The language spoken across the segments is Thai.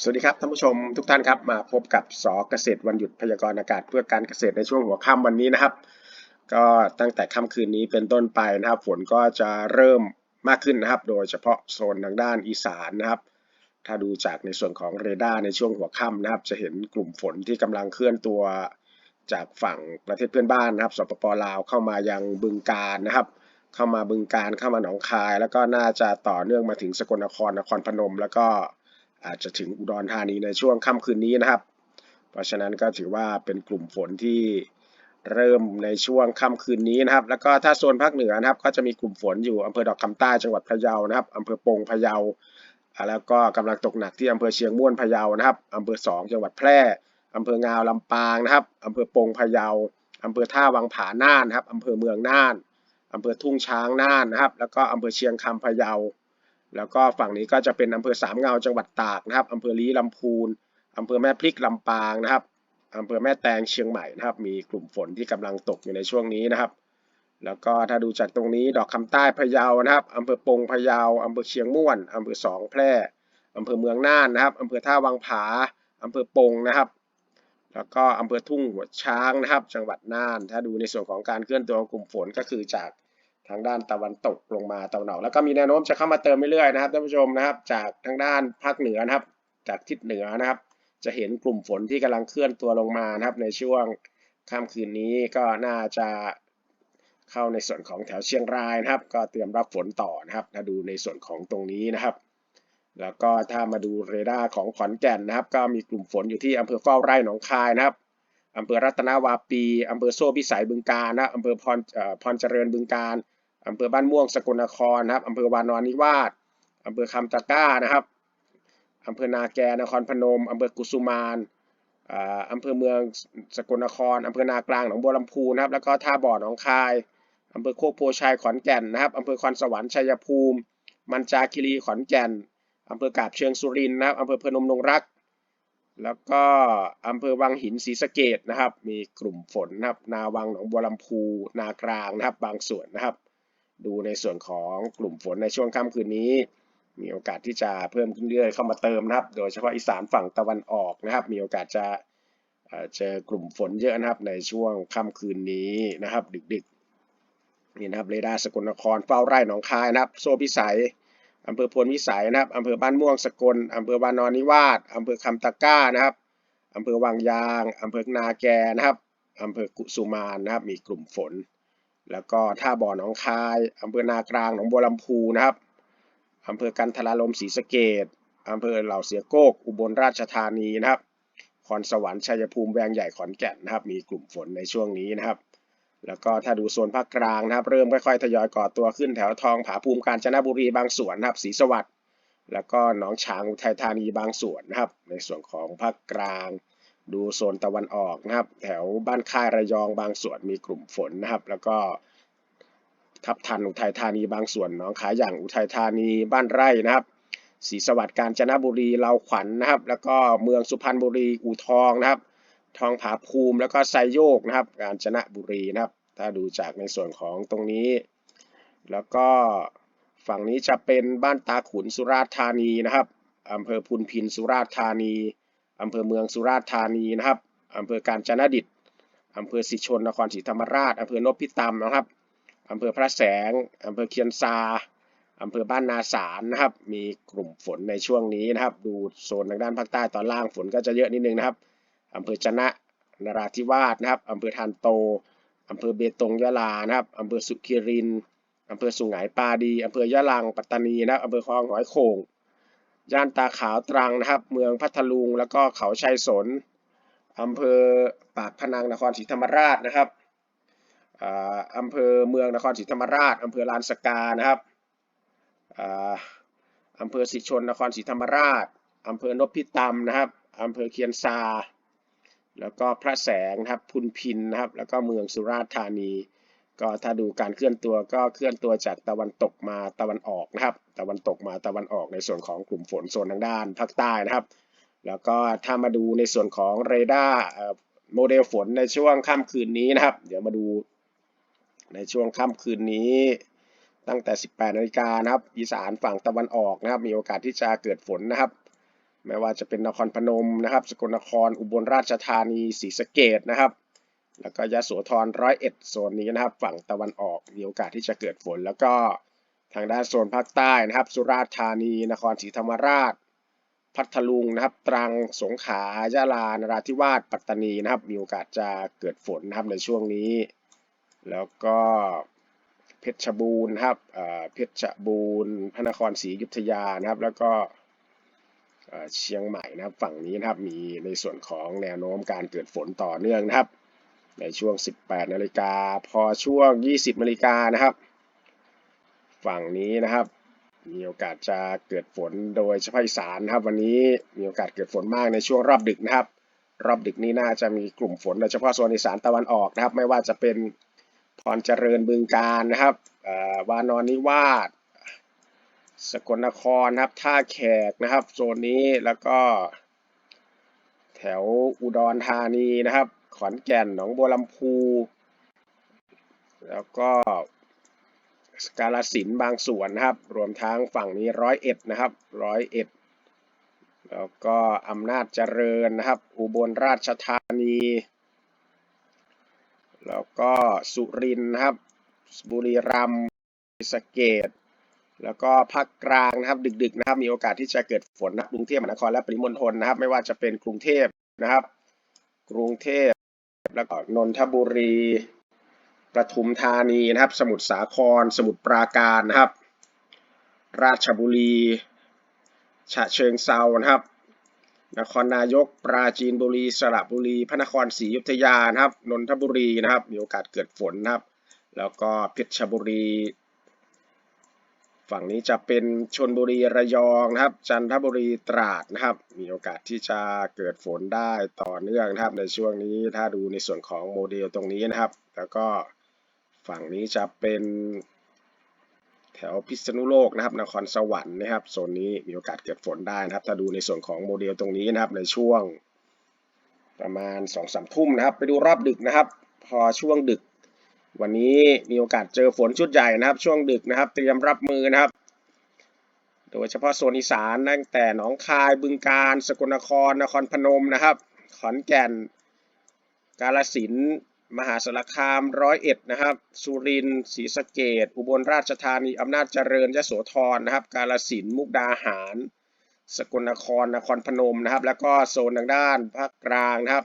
สวัสดีครับท่านผู้ชมทุกท่านครับมาพบกับสอเกษตรวันหยุดพยากรณ์อากาศเพื่อการเกษตรในช่วงหัวค่ำวันนี้นะครับ ก็ตั้งแต่ค่ำคืนนี้เป็นต้นไปนะครับ ฝนก็จะเริ่มมากขึ้นนะครับ โดยเฉพาะโซนทางด้านอีสานนะครับ ถ้าดูจากในส่วนของเรดาร์ในช่วงหัวค่ำนะครับ จะเห็นกลุ่มฝนที่กำลังเคลื่อนตัวจากฝั่งประเทศเพื่อนบ้านนะครับสปปลาวเข้ามายังบึงกาฬนะครับ เข้ามาบึงการเข้ามาหนองคาย แล้วก็น่าจะต่อเนื่องมาถึงสกลนครนครพนม แล้วก็ อาจจะถึงอุดรธานีในช่วงค่ำคืนนี้นะครับ เพราะฉะนั้นก็ถือว่าเป็นกลุ่มฝนที่เริ่มในช่วงค่ำคืนนี้นะครับ แล้วก็ถ้าโซนภาคเหนือนะครับ ก็จะมีกลุ่มฝนอยู่อำเภอดอกคำใต้จังหวัดพะเยานะครับอำเภอปงพะเยา แล้วก็กำลังตกหนักที่อำเภอเชียงม่วนพะเยานะครับอำเภอสองจังหวัดแพร่อำเภองาวลำปางนะครับอำเภอปงพะเยาอำเภอท่าวังผาน่านนะครับอำเภอเมืองน่านอำเภอทุ่งช้างน่านนะครับ แล้วก็อำเภอเชียงคำพะเยา แล้วก็ฝั่งนี้ก็จะเป็นอำเภอสามเงาจังหวัดตากนะครับอำเภอลีลำพูนอำเภอแม่พริกลำปางนะครับอำเภอแม่แตงเชียงใหม่นะครับ มีกลุ่มฝนที่กำลังตกอยู่ในช่วงนี้นะครับ แล้วก็ถ้าดูจากตรงนี้ดอกคำใต้พะเยานะครับอำเภอปงพะเยาอำเภอเชียงม่วนอำเภอสองแพร่อำเภอเมืองน่านนะครับอำเภอท่าวังผาอำเภอปงนะครับ แล้วก็อำเภอทุ่งหัวช้างนะครับ จังหวัดน่าน ถ้าดูในส่วนของการเคลื่อนตัวของกลุ่มฝนก็คือจาก ทางด้านตะวันตกลงมาตะวันออกแล้วก็มีแนวโน้มจะเข้ามาเติมเรื่อยๆนะครับท่านผู้ชมนะครับ จากทางด้านภาคเหนือนะครับ จากทิศเหนือนะครับ จะเห็นกลุ่มฝนที่กำลังเคลื่อนตัวลงมานะครับ ในช่วงค่ำคืนนี้ก็น่าจะเข้าในส่วนของแถวเชียงรายนะครับ ก็เตรียมรับฝนต่อนะครับถ้าดูในส่วนของตรงนี้นะครับ แล้วก็ถ้ามาดูเรดาร์ของขอนแก่นนะครับ ก็มีกลุ่มฝนอยู่ที่อำเภอเฝ้าไร่หนองคายนะครับ อำเภอรัตนาวาปีอำเภอโซ่พิสัยบึงกาฬนะอำเภอพรพรเจริญบึงกาฬอำเภอบ้านม่วงสกลนครนะครับอำเภอวานอนนิวาสอำเภอคำตะก้านะครับอำเภอนาแกนครพนมอำเภอกุสุมานอ่าอำเภอเมืองสกลนครอำเภอนากลางหนองบัวลำพูนะครับแล้วก็ท่าบ่อหนองคายอำเภอโคกโพชัยขอนแก่นนะครับอำเภอคอนสวรรค์ชัยภูมิ มันจาคีรีขอนแก่นอำเภอกาบเชิงสุรินทร์นะครับอำเภอพนมนงรัก แล้วก็อำเภอวังหินศรีสะเกดนะครับ มีกลุ่มฝนนะครับ นาวังหนองบัวลำพูนากลางนะครับ บางส่วนนะครับ ดูในส่วนของกลุ่มฝนในช่วงค่ำคืนนี้ มีโอกาสที่จะเพิ่มขึ้นเรื่อยๆเข้ามาเติมนะครับ โดยเฉพาะอีสานฝั่งตะวันออกนะครับ มีโอกาสจะเจอกลุ่มฝนเยอะนะครับ ในช่วงค่ำคืนนี้นะครับ ดึกๆนี่นะครับเรดาร์สกลนครเฝ้าไร่หนองคายนะครับ โซพิสัย อำเภอพลวิสัยนะครับอำเภอบ้านม่วงสกลอำเภอวานอนนิวาสอำเภอคำตะก้านะครับอำเภอวังยางอำเภอนาแกนะครับอำเภอกุสุมานนะครับ มีกลุ่มฝน แล้วก็ท่าบ่อหนองคายอำเภอนากลางหนองบัวลำพูนะครับอำเภอกันทรารมศรีสะเกดอำเภอเหล่าเสียโกก อุบลราชธานีนะครับคอนสวรรค์ชัยภูมิแวงใหญ่ขอนแก่นนะครับ มีกลุ่มฝนในช่วงนี้นะครับ แล้วก็ถ้าดูโซนภาคกลางนะครับ เริ่มค่อยๆทยอยก่อตัวขึ้นแถวทองผาภูมิกาญจนบุรีบางส่วนนะครับศรีสวัสดิ์แล้วก็หนองฉางอุทัยธานีบางส่วนนะครับ ในส่วนของภาคกลาง ดูโซนตะวันออกนะครับ แถวบ้านค่ายระยองบางส่วนมีกลุ่มฝนนะครับ แล้วก็ทับทันอุทัยธานีบางส่วนหนองขายอย่างอุทัยธานีบ้านไร่นะครับศรีสวัสดิ์กาญจนบุรีเลาขวัญนนะครับ แล้วก็เมืองสุพรรณบุรีอู่ทองนะครับ ทองผาภูมิแล้วก็ไซโยกนะครับ กาญจนะบุรีนะครับ ถ้าดูจากในส่วนของตรงนี้ แล้วก็ฝั่งนี้จะเป็นบ้านตาขุนสุราษฎร์ธานีนะครับอำเภอพุนพินสุราษฎร์ธานีอำเภอเมืองสุราษฎร์ธานีนะครับอำเภอกาญจนดิตอำเภอสิชนนครศรีธรรมราชอำเภอนพิตามนะครับอำเภอพระแสงอำเภอเคียนซาอำเภอบ้านนาสารนะครับ มีกลุ่มฝนในช่วงนี้นะครับ ดูโซนทางด้านภาคใต้ตอนล่างฝนก็จะเยอะนิดนึงนะครับ อำเภอจะนะนราธิวาสนะครับอำเภอทานโตอำเภอเบตงยะลานะครับอำเภอสุขิรินอำเภอสุไหงปาดีอำเภอยะลังปัตตานีนะครับอำเภอคลองหอยโข่งย่านตาขาวตรังนะครับ เมืองพัทลุงแล้วก็เขาชัยสนอำเภอปากพนังนครศรีธรรมราชนะครับอำเภอเมืองนครศรีธรรมราชอำเภอลานสกานะครับอ่าอำเภอสิชนนครศรีธรรมราชอำเภอนพิตามนะครับอำเภอเคียนซา แล้วก็พระแสงนะครับพุนพินนะครับ แล้วก็เมืองสุราษฎร์ธานี ก็ถ้าดูการเคลื่อนตัวก็เคลื่อนตัวจากตะวันตกมาตะวันออกนะครับ ตะวันตกมาตะวันออกในส่วนของกลุ่มฝนโซนทางด้านภาคใต้นะครับ แล้วก็ถ้ามาดูในส่วนของเรดาร์โมเดลฝนในช่วงค่ำคืนนี้นะครับ เดี๋ยวมาดูในช่วงค่ำคืนนี้ตั้งแต่ 18นาฬิกานะครับอีสานฝั่งตะวันออกนะครับ มีโอกาสที่จะเกิดฝนนะครับ ไม่ว่าจะเป็นนครพนมนะครับ สกลนคร อุบลราชธานี ศรีสะเกดนะครับ แล้วก็ยะโสธรร้อยเอ็ดโซนนี้นะครับ ฝั่งตะวันออกมีโอกาสที่จะเกิดฝน แล้วก็ทางด้านโซนภาคใต้นะครับ สุราษฎร์ธานี นครศรีธรรมราช พัทลุงนะครับ ตรัง สงขลา ยะลา นราธิวาส ปัตตานีนะครับ มีโอกาสจะเกิดฝนนะครับในช่วงนี้ แล้วก็เพชรบูรณ์ครับเพชรบูรณ์ พระนครศรีอยุธยานะครับ แล้วก็ เชียงใหม่นะครับฝั่งนี้นะครับมีในส่วนของแนวโน้มการเกิดฝนต่อเนื่องนะครับ ในช่วง 18 นาฬิกาพอช่วง 20 นาฬิกานะครับ ฝั่งนี้นะครับ มีโอกาสจะเกิดฝนโดยเฉพาะอีสานนะครับ วันนี้มีโอกาสเกิดฝนมากในช่วงรอบดึกนะครับ รอบดึกนี้น่าจะมีกลุ่มฝนโดยเฉพาะโซนอีสานตะวันออกนะครับ ไม่ว่าจะเป็นพรเจริญบึงการนะครับวานอนนิวาส สกลนครนะครับท่าแขกนะครับโซนนี้แล้วก็ แถวอุดรธานีนะครับ ขอนแก่นหนองบัวลำพู แล้วก็กาฬสินบางส่วนนะครับ รวมทั้งฝั่งนี้ร้อยเอ็ดนะครับร้อยเอ็ดแล้วก็อำนาจเจริญนะครับ อุบลราชธานี แล้วก็สุรินทร์นะครับ บุรีรัมย์สเกด แล้วก็ภาคกลางนะครับดึกๆนะครับมีโอกาสที่จะเกิดฝนนะครับกรุงเทพมหานครและปริมณฑลนะครับ ไม่ว่าจะเป็นกรุงเทพนะครับ กรุงเทพแล้วก็นนทบุรีประทุมธานีนะครับ สมุทรสาคร สมุทรปราการนะครับ ราชบุรีฉะเชิงเซานะครับ นครนายกปราจีนบุรี สระบุรี พระนครศรีอยุธยานะครับนนทบุรีนะครับ มีโอกาสเกิดฝนนะครับ แล้วก็เพชรบุรี ฝั่งนี้จะเป็นชนบุรีระยองนะครับ จันทบุรีตราดนะครับ มีโอกาสที่จะเกิดฝนได้ต่อเนื่องนะครับ ในช่วงนี้ถ้าดูในส่วนของโมเดลตรงนี้นะครับ แล้วก็ฝั่งนี้จะเป็นแถวพิษณุโลกนะครับนครสวรรค์นะครับโซนนี้มีโอกาสเกิดฝนได้นะครับ ถ้าดูในส่วนของโมเดลตรงนี้นะครับในช่วงประมาณ2อสามทุ่มนะครับ ไปดูรอบดึกนะครับ พอช่วงดึก วันนี้มีโอกาสเจอฝนชุดใหญ่นะครับ ช่วงดึกนะครับ เตรียมรับมือนะครับ โดยเฉพาะโซนอีสานตั้งแต่หนองคายบึงกาฬสกลนครนครพนมนะครับ ขอนแก่น กาฬสินมหาสารคามร้อยเอ็ดนะครับ สุรินทร์ศรีสะเกดอุบลราชธานีอำนาจเจริญยโสธรนะครับ กาฬสินมุกดาหาร สกลนครนครพนมนะครับ แล้วก็โซนทางด้านภาคกลางนะครับ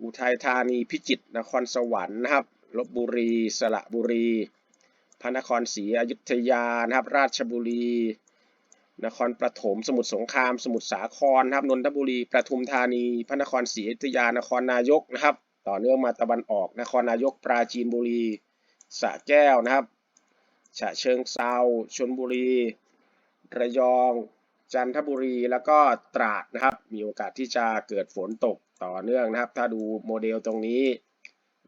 อุทัยธานีพิจิตรนครสวรรค์นะครับ ลบบุรี สระบุรี พระนครศรีอยุธยานะครับ ราชบุรี นครปฐม สมุทรสงคราม สมุทรสาครนะครับ นนทบุรี ประทุมธานี พระนครศรีอยุธยา นครนายกนะครับ ต่อเนื่องมาตะวันออก นครนายก ปราจีนบุรี สระแก้วนะครับ ฉะเชิงเซาชลบุรี ระยอง จันทบุรี แล้วก็ตราดนะครับ มีโอกาสที่จะเกิดฝนตกต่อเนื่องนะครับ ถ้าดูโมเดลตรงนี้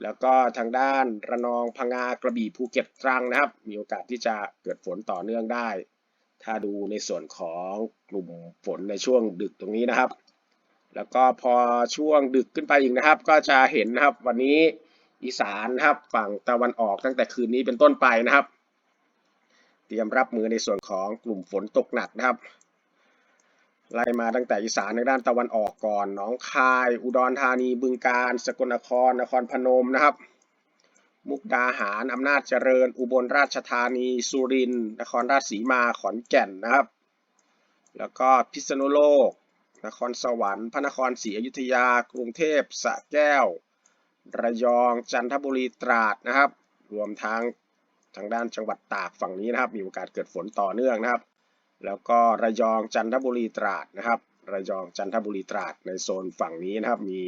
แล้วก็ทางด้านระนองพังงากระบี่ภูเก็ตตรังนะครับ มีโอกาสที่จะเกิดฝนต่อเนื่องได้ ถ้าดูในส่วนของกลุ่มฝนในช่วงดึกตรงนี้นะครับ แล้วก็พอช่วงดึกขึ้นไปอีกนะครับ ก็จะเห็นนะครับวันนี้อีสานนะครับฝั่งตะวันออกตั้งแต่คืนนี้เป็นต้นไปนะครับ เตรียมรับมือในส่วนของกลุ่มฝนตกหนักนะครับ ไล่มาตั้งแต่อีสานในด้านตะวันออกก่อนหนองคาย อุดรธานี บึงกาฬ สกลนคร นครพนมนะครับ มุกดาหาร อำนาจเจริญ อุบลราชธานี สุรินทร์ นครราชสีมา ขอนแก่นนะครับ แล้วก็พิษณุโลก นครสวรรค์ พระนครศรีอยุธยา กรุงเทพสระแก้ว ระยอง จันทบุรี ตราดนะครับ รวมทั้งทางด้านจังหวัดตากฝั่งนี้นะครับ มีโอกาสเกิดฝนต่อเนื่องนะครับ แล้วก็ระยองจันทบุรีตราดนะครับระยองจันทบุรีตราดในโซนฝั่งนี้นะครับ มี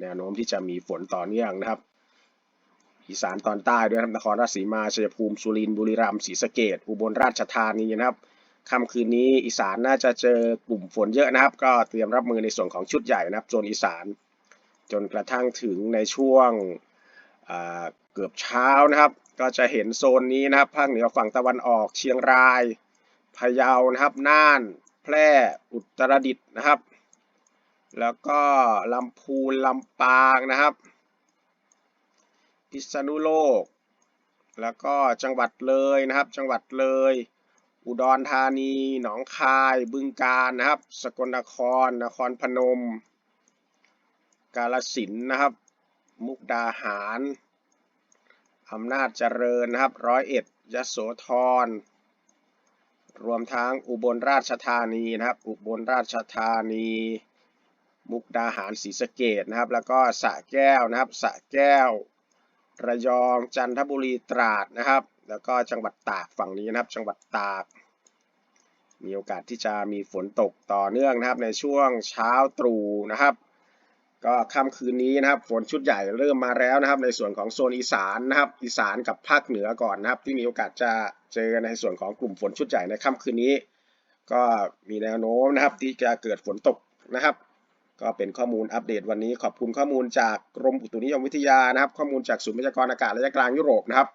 แนวโน้มที่จะมีฝนต่อเนื่องนะครับ อีสานตอนใต้ด้วยนครับนครราชสีมาชัยภูมิสุรินทร์บุรีรัมย์ศรีสะเกดอุบลราชธานีนะครับค่ำคืนนี้อีสานน่าจะเจอกลุ่มฝนเยอะนะครับ ก็เตรียมรับมือในส่วนของชุดใหญ่นะครับโซนอีสาน จนกระทั่งถึงในช่วงเกือบเช้านะครับ ก็จะเห็นโซนนี้นะครับภาคเหนือฝั่งตะวันออกเชียงราย พะเยานะครับ น่าน แพร่ อุตรดิตถ์นะครับ แล้วก็ลำพูนลำปางนะครับ พิษณุโลก แล้วก็จังหวัดเลยนะครับ จังหวัดเลย อุดรธานี หนองคาย บึงกาฬนะครับ สกลนคร นครพนม กาฬสินนะครับ มุกดาหารอำนาจเจริญนะครับ ร้อยเอ็ดยโสธร รวมทั้งอุบลราชธานีนะครับ อุบลราชธานี มุกดาหารศรีสะเกดนะครับ แล้วก็สระแก้วนะครับสระแก้ว ระยองจันทบุรีตราดนะครับ แล้วก็จังหวัดตากฝั่งนี้นะครับ จังหวัดตาก มีโอกาสที่จะมีฝนตกต่อเนื่องนะครับในช่วงเช้าตรู่นะครับ ก็ค่ำคืนนี้นะครับฝนชุดใหญ่เริ่มมาแล้วนะครับ ในส่วนของโซนอีสานนะครับ อีสานกับภาคเหนือก่อนนะครับ ที่มีโอกาสจะเจอในส่วนของกลุ่มฝนชุดใหญ่ในค่ำคืนนี้ ก็มีแนวโน้มนะครับ ที่จะเกิดฝนตกนะครับ ก็เป็นข้อมูลอัปเดตวันนี้ขอบคุณข้อมูลจากกรมอุตุนิยมวิทยานะครับ ข้อมูลจากศูนย์พยากรณ์อากาศระยะกลางยุโรปนะครับ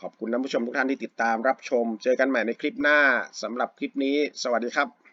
ขอบคุณท่านผู้ชมทุกท่านที่ติดตามรับชม เจอกันใหม่ในคลิปหน้าสำหรับคลิปนี้ สวัสดีครับ